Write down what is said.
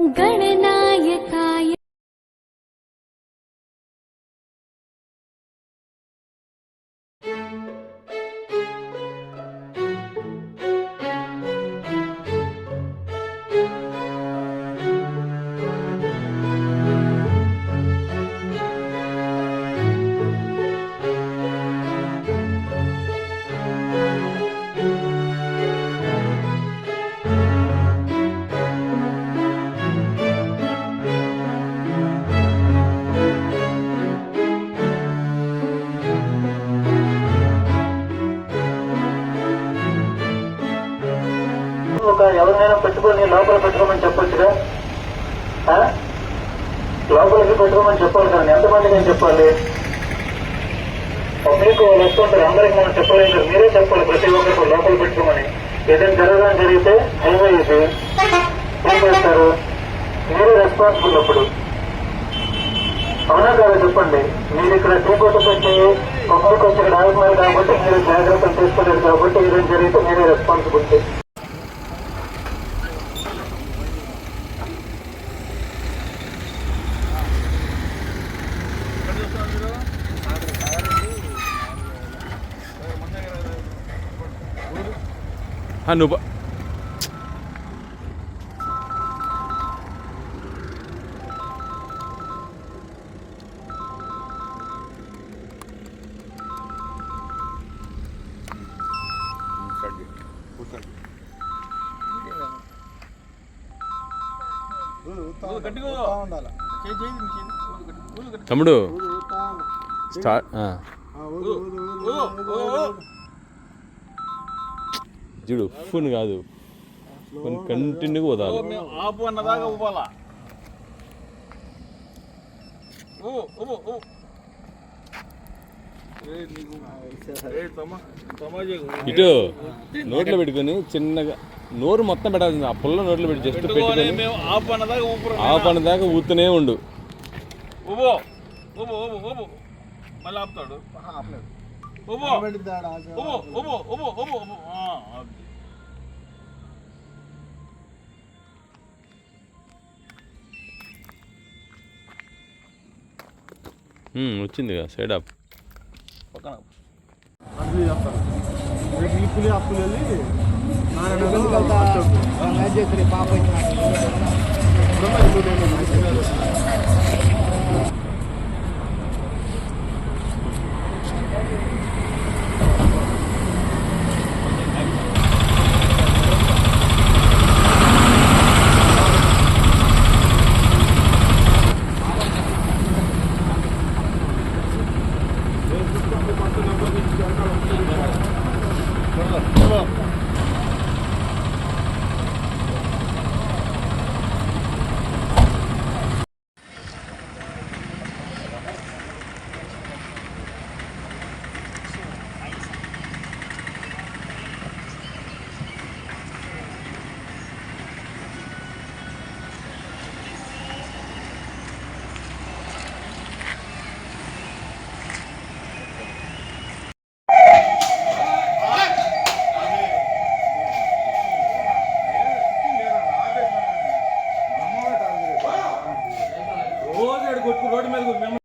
गणनायका ఎవరినైనా పెట్టుకొని లోపల పెట్టుకోమని చెప్పొచ్చుగా? లోపలికి పెట్టుకోమని చెప్పాలి కానీ ఎంతమంది నేను చెప్పాలి? ఒక మీకు వస్తూ అందరికి మనం చెప్పలేం కదా మీరే చెప్పాలి ప్రతి ఒక్కరికి లోపల పెట్టుకోమని. ఏదైనా జరగడం జరిగితే హైవే ఇది. ఏం చేస్తారు? మీరే రెస్పాన్సిబుల్ అప్పుడు. అవునా కాదు చెప్పండి? మీరు ఇక్కడ టీ కొట్టు పెట్టి ఒక్కరికి వచ్చి ఇక్కడ ఆగుతున్నారు కాబట్టి మీరు జాగ్రత్తలు తీసుకోలేదు కాబట్టి ఏదైనా జరిగితే మీరే రెస్పాన్సిబిలిటీ నువ్వు తమ్ముడు స్టార్ట్ ఆ. చూడు ఫోన్ కాదు. కంటిన్యూగా మేము ఆపు అన్నదాకా ఊపాలా? ఇటు నోట్లో పెట్టుకొని చిన్నగా నోరు మొత్తం పెట్టాల్సింది. ఆ పుల్ల నోట్లో పెట్టి జస్ట్ పెట్టుకొని ఆ పని దాకా ఊతూనే ఉండు. మళ్ళీ ఆపుతాడు. ఓబో Hmm, వచ్చింది కదా సైడ్ అప్ పక్కన. అప్పులు అప్పులు వెళ్ళి పాప Well.